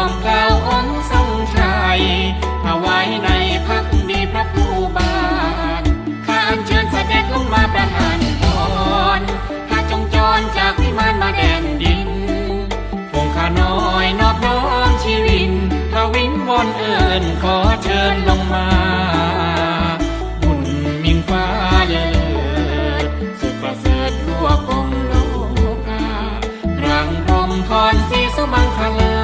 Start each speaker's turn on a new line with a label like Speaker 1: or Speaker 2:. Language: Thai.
Speaker 1: อบกล่าวองค์ทรงชัยถวายในพักดีพระผู้บานข้าเชิญเสด็จลงมาประทานพรข้าจงจรจากวิมานมาแดนดินฟงข้าน้อยนอบน้อมชีวินทวินวอนเอิญขอเชิญลงมาบุญมิ่งฟ้าเลิศสุดประเรัวกงโลการังพรมพรสีสุมังคลา